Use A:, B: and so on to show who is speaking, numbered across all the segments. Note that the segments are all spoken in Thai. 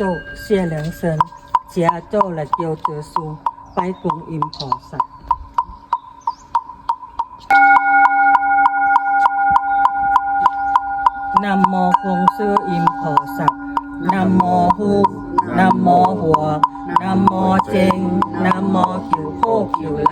A: 阿祖谢良神，家祖来叫着书，拜观音菩萨。南无观世音菩萨，南无护，南无佛，南无正，南无救苦救人，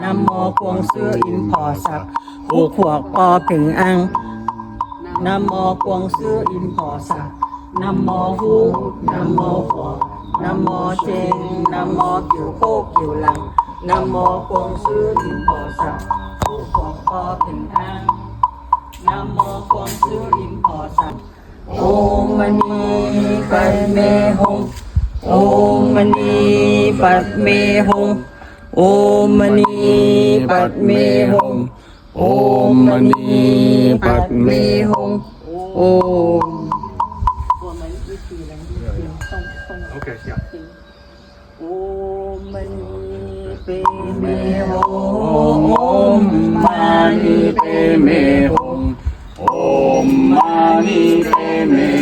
A: 南无观世音菩萨，护国保平安。南无观世音菩萨， นะโมหูนะโมหัวนะโมเชงนะโมกิวโคกิวลังนะโมกงซื้อถึงปอสักผู้ของปอถึงอ้างนะ
B: โม
A: กงซื้อริมปอ
B: สักโอมณีปัดเมหงโอมณีปัดเมหงโอมณีปัดเมหงโอมณีปัดเมหงโอม Mani Padme Hum. Om Mani Padme Hum. Om Mani Padme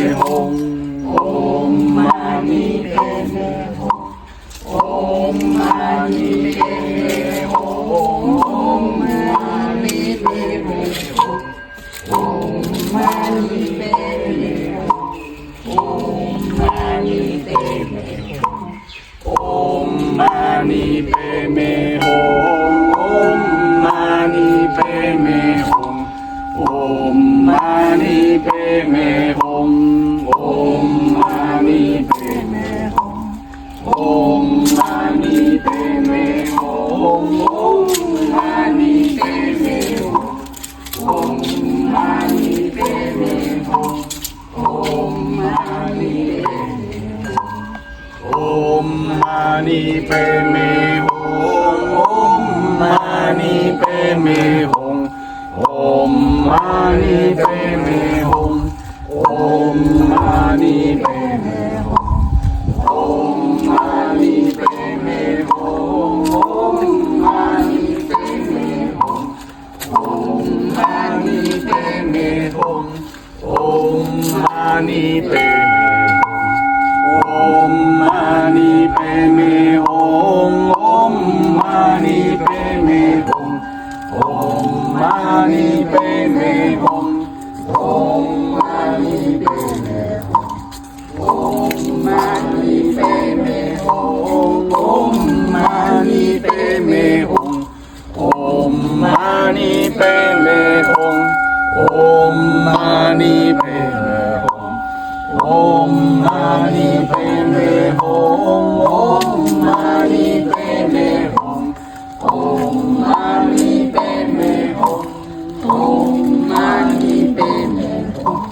B: 吽，唵嘛呢叭咪吽，唵嘛呢叭咪吽，唵嘛呢叭咪吽，唵嘛呢叭咪吽，唵嘛呢叭咪吽，唵嘛呢叭咪吽，唵嘛呢叭咪吽，唵嘛呢叭咪。你。一贝咩哄，嗡嘛呢呗咩哄，嗡嘛呢呗咩哄，嗡嘛呢呗咩哄，嗡嘛呢呗咩哄，嗡嘛呢呗咩哄，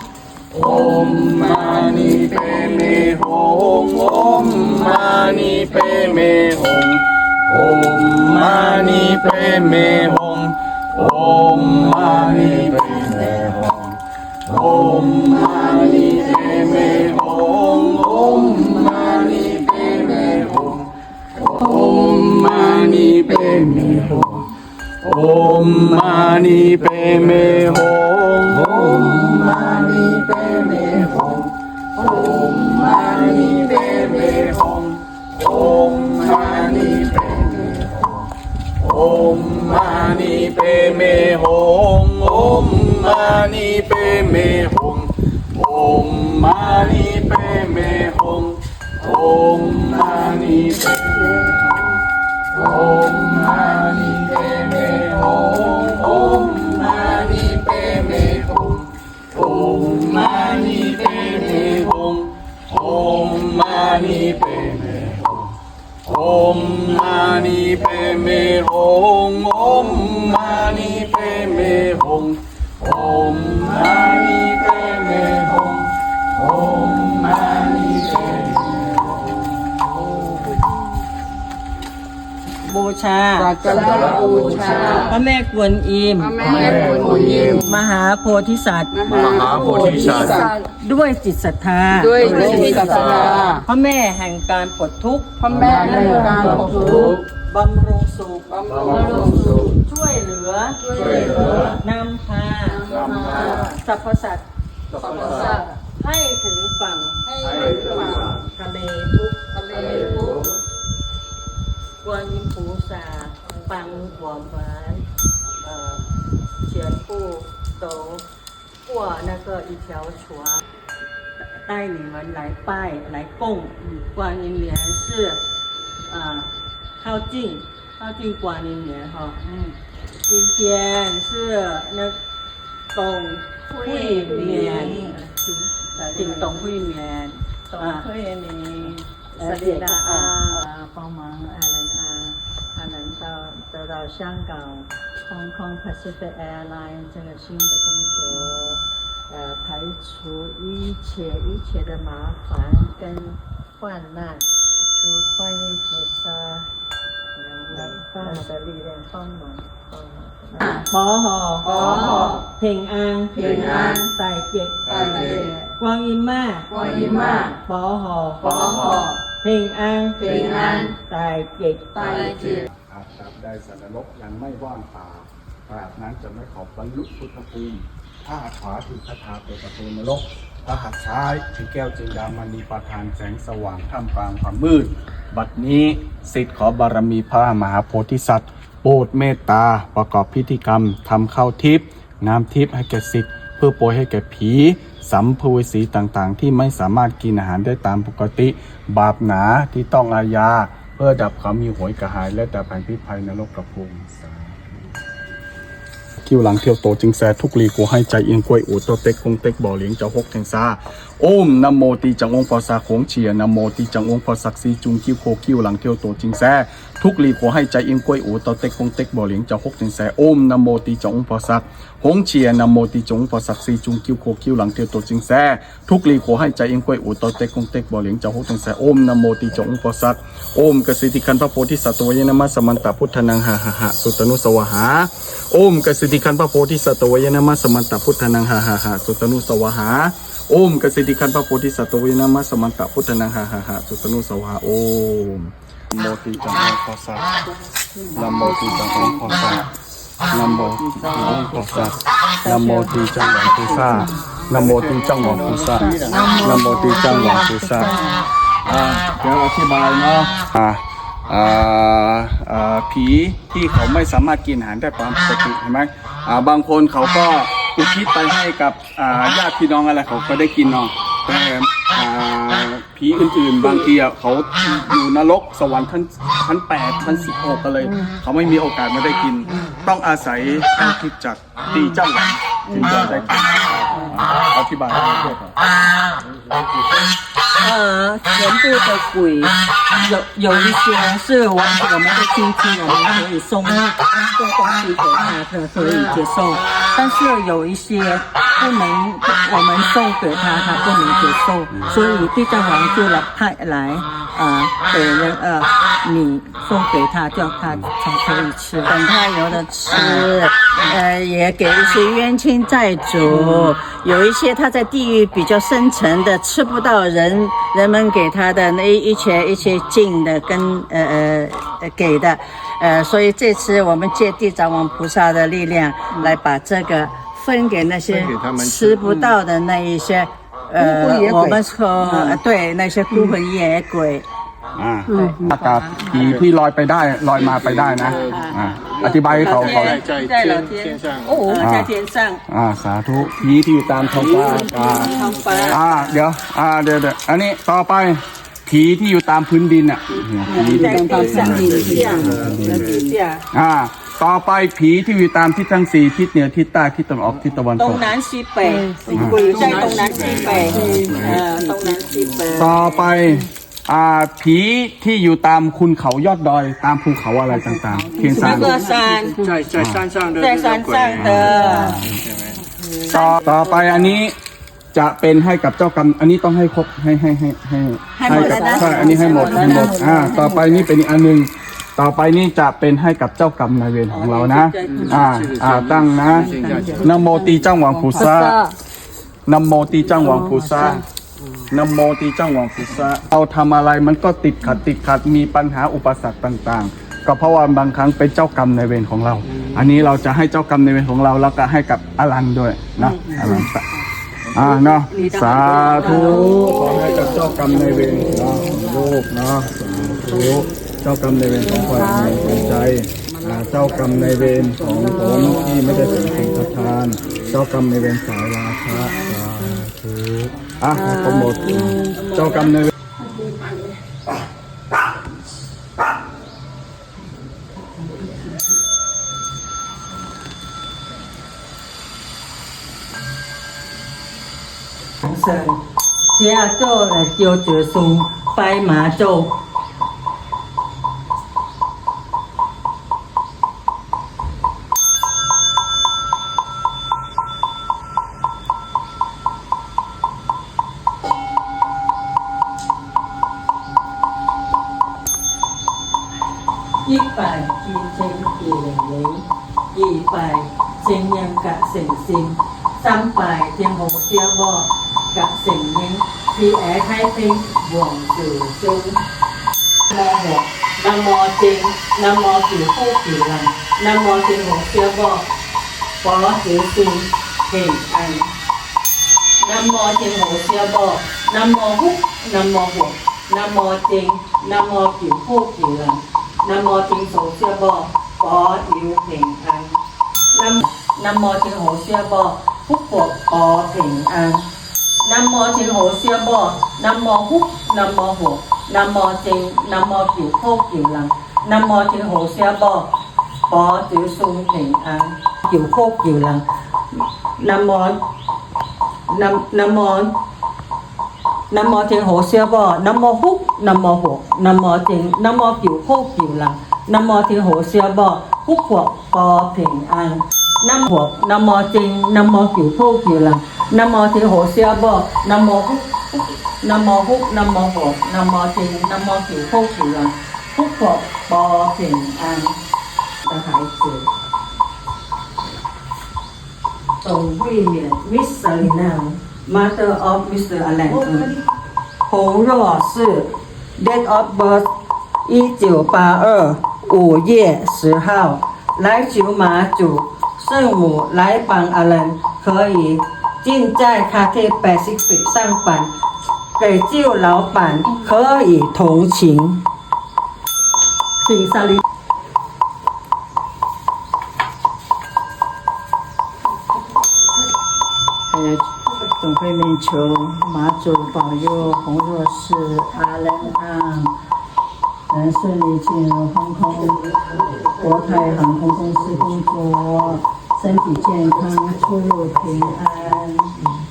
B: 嗡嘛呢呗咩哄，嗡嘛呢呗咩哄，嗡嘛呢呗咩哄。ॐ मानि ॐ मानि मे ॐ ॐ मानि मे ॐ ॐ मानि मे ॐ ॐ मानि मे ॐ ॐ मानि मे ॐ ॐ मानि मे ॐ ॐ ॐ मानि पे मे हों ॐ मानि पे मे हों ॐ मानि पे मे हों ॐ मानि पे मे ॐ मानि पे मे हों ॐ मानि पे मे हों ॐ मानि पे मे हों ॐ मानि पे मे Om Mani Padme Hum Om Mani Padme
A: Hum ชา
C: สักการะบูชา
A: พระแม่กวนอิม
C: พระแม่กวนอิม
A: มหาโพธิสัตว์
B: มหาโพธิสัตว์
A: ด้วยจิตศรัทธา
C: ด้วยจิตศรัทธา
A: พระแม่แห่งการปลดทุกข์
C: พระแม่แห่งการปกทุกข์
A: บำรุงสุข
C: บำรุงสุข
A: ช่วยเหลือ
C: ช่วยเหลือนำ
A: พานำ
C: พา
A: สรรพสัตว์
C: สรรพสัตว์
A: ให้ถึงฝั่ง
C: ให้ถึงฝั่ง
A: ทะเลทุก
C: ทะเลทุก
A: 观音菩萨帮我们呃全部都过那个一条船，带你们来拜来供观音莲是啊、靠近靠近观音莲哈，嗯，今天是那董慧莲，请请董慧莲
C: 董
A: 啊。
C: 慧明
A: 呃，
C: 斯里拉
A: 啊帮忙艾伦啊，他能到得到香港 Hong Kong Pacific Airline 这个新的工作，呃，排除一切一切的麻烦跟患难，求观音菩萨能大的力量帮忙。帮忙。保好，
C: 保好，
A: 平安，
C: 平安。
A: 大吉，
C: 大吉
A: 观音妈，
C: 观音妈
A: 保好，
C: 保好，
A: 平安，
C: 平安，
A: 大吉。
C: 大吉。
B: อาจจับได้สัตว์นรกยังไม่ว่างเปล่าตราบนั้นจะไม่ขอบรรลุพุทธภูมิถ้าหักขวาคือคาถาเปิดประตูนรกถ้าหักซ้ายคือแก้วจินดามณีประทานแสงสว่างท่ามกลางความมืด บัดนี้สิทธิ์ขอบารมีพระมหาโพธิสัตว์ โปรดเมตตาประกอบพิธีกรรมทำข้าวทิพย์น้ำทิพย์ให้แก่สิทธิ์เพื่อโปรยให้แก่ผี สัมภเวสีต่างๆ ที่ไม่สามารถกินอาหารได้ตามปกติ บาปหนาที่ต้องอาญา เพื่อดับความมีหวยกระหาย และดับภัยพิภัยนรกกระพุ้งคิวหลังเที่ยวโตจึงแซทุกลีกูให้ใจเอียงกล้วยอูดโตเต็กคงเต็กบ่อเลี้ยงเจ้าฮกแทงซา โอมนโมตีจังองพอสาโขงเฉียนโมตีจังองพอศักดิ์ศรีจุงคิวโคคิวหลังเที่ยวโตจึงแซทุกลีกูให้ใจอียงกล้วยอูดโตเต็กคงเต็กบ่อเหลียงเจ้าฮกแทงแซโอมนโมตีจังองพอศักหงเฉียนโมตีจงองค์พอศักดิ์ศรีจุงคิวโคคิวหลังเที่ยวโตจึงแซทุกลีกูให้ใจอียงกล้วยอูดโตเต็กคงเต็กบ่อเหลียงเจ้าฮกแทงแซโอมนโมตีจังองพอศักโอมกสิทธิคันพระโพธิสัตว์วยนะมัสสมันตพุทธนังหะหะหะสุตนุสวหาโอมกสิทธิคันพระโพธิสัตว์วยนะมัสสมันตพุทธนังหะหะหะสุตนุสวหา โอมกสิทธิคันพระโพธิสัตว์วยนะมัสสมันตพุทธนังหะหะหะสุตนุสวหาโอมโมติจังองพอสัลัมโมติจังองพอสัลัมโมติจังองพอสัลัมโมติจังหวังพุซาลัมโมติจังหวังพุซาลัมโมติจังหวังพุซาอ่าเดี๋ยวอธิบายเนาะอ่าอ่าอ่าผีที่เขาไม่สามารถกินอาหารได้ตามปกติเห็นไหมอ่าบางคนเขาก็ อุทิศไปให้กับอ่าญาติพี่น้องอะไรเขาก็ได้กินเนาะแต่อ่าผีอื่นๆ บางทีอะเขาอยู่นรกสวรรค์ชั้นชั้นแปดชั้นสิบหกกันเลย เขาไม่มีโอกาสมาได้กิน ต้องอาศัยการทิดจากตีเจ้าหวังถึงจะได้กิน อ่าอธิบายให้ด้วยก่อน
A: 呃，全部的鬼有有一些是我我们的亲戚，我们可以送送东西给他，可可以接受。但是有一些不能，我们送给他，他不能接受，所以地藏王就来派来 呃给人呃米送给他，叫他才可以吃。
C: 等他有的吃，呃，也给一些冤亲债主，有一些他在地狱比较深层的，吃不到人人们给他的那一一些一些敬的跟呃呃呃给的，呃，所以这次我们借地藏王菩萨的力量来把这个分给那些
B: 吃
C: 不到的那一些。呃
A: 孤魂野，鬼
C: 我们说、呃对那些孤魂野鬼，
B: อ่าอากาศผีที่ลอยไปได้ลอยมาไปได้นะอ่าอธิบายให้เขาเขา
A: 在老天哦，在天上。
B: อ่าสาธุผีที่อยู่ตามท้องฟ้าอากาศ
A: ท้องฟ้า
B: อ่าเดี๋ยวอ่าเดี๋ยวเดี๋ยวอันนี้ต่อไปผีที่อยู่ตามพื้นดินอ่ะเนี่ยผีที่
A: 在地上，地下，在地下，
B: อ่า ต่อไปผีที่อยู่ตามทิศทั้งสี่ทิศเหนือทิศใต้ทิศตะวันออกทิศตะวันตก
A: ตรงนั้นสีบแปดสิบแปดใช่
B: ต
A: รงนั้นสีบแปดเตรงนั้นสีบแปดต่
B: อไปอ่าผีที่อยู่ตามคุณเขายอดดอยตามภูเขาอะไรต่างๆ เพียงสา
A: แล้
B: ม
A: ซา
D: นใช่ใช่
A: สร้างสร้างเดิแต่
D: ซาน
A: สร้างเต
B: อต่อต่อไปอันนี้จะเป็นให้กับเจ้ากรรมอันนี้ต้องให้ครบให้ให้ให้ให้
C: ให้หมดแล้
B: ใช่อันนี้ให้หมดให้หมดอ่าต่อไปนี่เป็นอันหนึ่ง ต่อไปนี่จะเป็นให้กับเจ้ากรรมนายเวรของเรานะ อ่า อ่า ตั้งนะนะโมตีจ้างหวังผูซานะโมตีจ้างหวังผูซานะโมตีจ้างหวังผูซาเราทำอะไรมันก็ติดขัดติดขัดมีปัญหาอุปสรรคต่างๆ ก็เพราะว่าบางครั้งเป็นเจ้ากรรมในายเวรของเรา อันนี้เราจะให้เจ้ากรรมในายเวรของเราแล้วก็ให้กับอลันด้วยนะอลันไปอ่าเนาะสาธุขอให้กับเจ้ากรรมในายเวรเนาะลูกเนาะสาธุ เจ้ากรรมในเวรของฝ่ายในดวงใจเจ้ากรรมในเวรของผมที่ไม่ได้เป็นสิ่งทาน เจ้ากรรมในเวรสาวราชาคืออะขมดเจ้ากรรมในเวรเสียโจ้
A: เจียวเจือซุงไป
B: หมาโจ้ มทเจ้ากรรมในายเวร
A: 神，家做来叫着送拜马祖。一百二千二零零，二百正 นโมจิงโสเสียบอปออิวเพ่งอันนำนโมจิงโหเสียบอผู้ปวดปอเพ่งอันนโมจิงโหเสียบอนโมฮุกนโมหัวนโมจิงนโมผิวโคกผิวหลังนโมจิงโหเสียบอปอจิวซุงเพ่งอันผิวโคกผิวหลังนโมนำนโม Nam mô Thiên Hộ Siêu Bồ, Nam mô Húc, Nam mô Hộ, Nam mô Trinh, Nam mô Kiều Phúc Kiều Lăng, Nam mô Thiên Hộ Siêu Bồ, Húc Phật Phó Bình An. Nam Phật, Nam mô Trinh, Nam mô Kiều Phúc Kiều Lăng, Nam mô Thiên Hộ Siêu Bồ, Nam mô Húc, Nam mô Húc, Nam mô Hộ, Nam mô Trinh, Nam mô Kiều Phúc Kiều Lăng, Phúc Phật Phó Bình An. 的孩子，董慧勉 Miss Selina Mother of Mr. Alan 洪若是 Date of birth 一九八二五月十号来九马祖圣母来帮阿人可以尽在咖啡 Pacific 上班，给旧老板可以同情。请萨
C: 总会面求马祖保佑洪若是阿仁阿，能顺利进入航空国泰航空公司工作，身体健康，出入平安。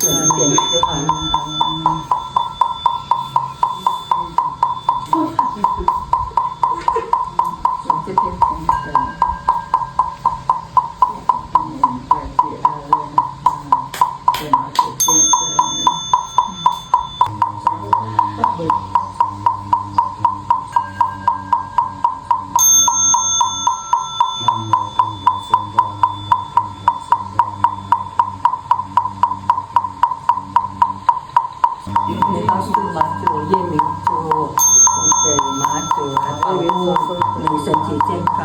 A: 对。对健康。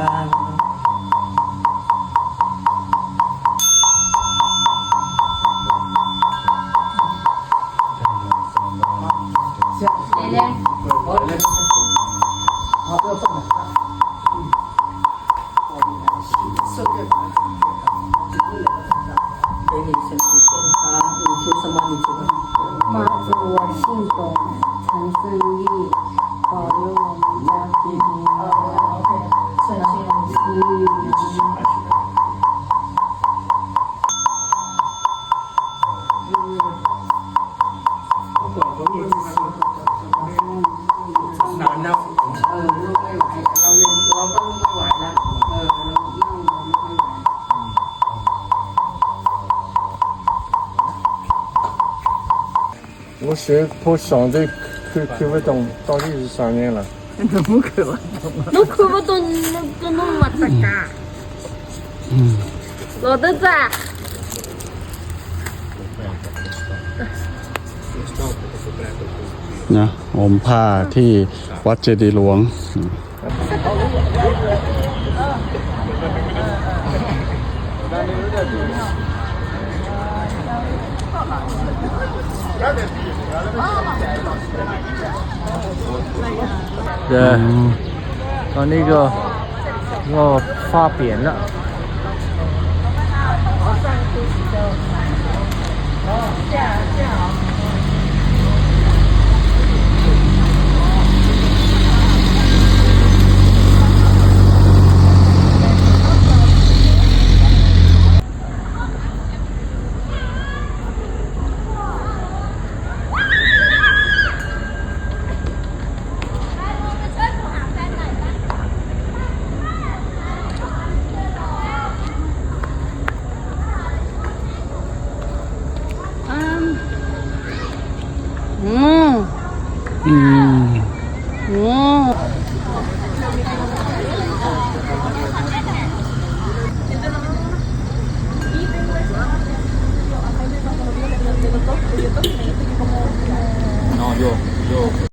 A: 祝你身。你凭什么你
E: 觉？我姓董，陈生义。我
F: 学破上帝看看不懂，到底是啥人了？
C: 侬看不懂
E: 啊？侬看不懂，侬跟侬没得干。嗯。老头子。
B: นะอมผ้าที่วัดเจดีย์หลวง
F: 对，把那个我发扁了。